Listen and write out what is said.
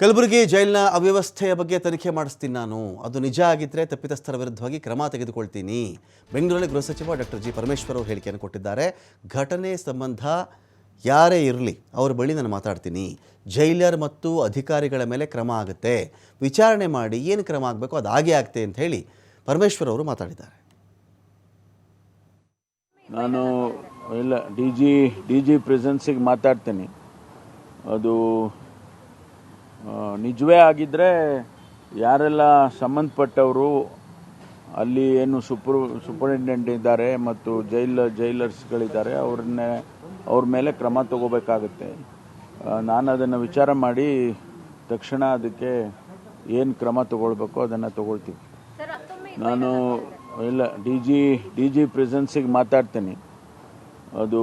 ಕಲಬುರಗಿ ಜೈಲಿನ ಅವ್ಯವಸ್ಥೆಯ ಬಗ್ಗೆ ತನಿಖೆ ಮಾಡಿಸ್ತೀನಿ ನಾನು. ಅದು ನಿಜ ಆಗಿದ್ದರೆ ತಪ್ಪಿತಸ್ಥರ ವಿರುದ್ಧವಾಗಿ ಕ್ರಮ ತೆಗೆದುಕೊಳ್ತೀನಿ. ಬೆಂಗಳೂರಿನ ಗೃಹ ಸಚಿವ ಡಾಕ್ಟರ್ ಜಿ ಪರಮೇಶ್ವರ್ ಅವರು ಹೇಳಿಕೆಯನ್ನು ಕೊಟ್ಟಿದ್ದಾರೆ. ಘಟನೆ ಸಂಬಂಧ ಯಾರೇ ಇರಲಿ, ಅವ್ರ ಬಳಿ ನಾನು ಮಾತಾಡ್ತೀನಿ. ಜೈಲರ್ ಮತ್ತು ಅಧಿಕಾರಿಗಳ ಮೇಲೆ ಕ್ರಮ ಆಗುತ್ತೆ. ವಿಚಾರಣೆ ಮಾಡಿ ಏನು ಕ್ರಮ ಆಗಬೇಕು ಅದು ಹಾಗೆ ಆಗ್ತೆ ಅಂತ ಹೇಳಿ ಪರಮೇಶ್ವರ್ ಅವರು ಮಾತಾಡಿದ್ದಾರೆ. ನಾನು ಇಲ್ಲ, ಡಿ ಜಿ ಡಿ ಜಿ ಪ್ರೆಸೆನ್ಸಿಗೆ ಮಾತಾಡ್ತೀನಿ. ಅದು ನಿಜವೇ ಆಗಿದ್ದರೆ ಯಾರೆಲ್ಲ ಸಂಬಂಧಪಟ್ಟವರು ಅಲ್ಲಿ ಏನು ಸೂಪರ್ ಸೂಪರಿಂಟೆಂಡೆಂಟ್ ಇದ್ದಾರೆ ಮತ್ತು ಜೈಲ್ ಜೈಲರ್ಸ್ಗಳಿದ್ದಾರೆ ಅವ್ರನ್ನೇ ಅವ್ರ ಮೇಲೆ ಕ್ರಮ ತಗೋಬೇಕಾಗುತ್ತೆ. ನಾನು ಅದನ್ನು ವಿಚಾರ ಮಾಡಿ ತಕ್ಷಣ ಅದಕ್ಕೆ ಏನು ಕ್ರಮ ತಗೊಳ್ಬೇಕೋ ಅದನ್ನು ತಗೊಳ್ತೀವಿ. ನಾನು ಇಲ್ಲ ಡಿ ಜಿ ಡಿ ಜಿ ಪ್ರೆಸೆನ್ಸಿಗೆ ಮಾತಾಡ್ತೀನಿ. ಅದು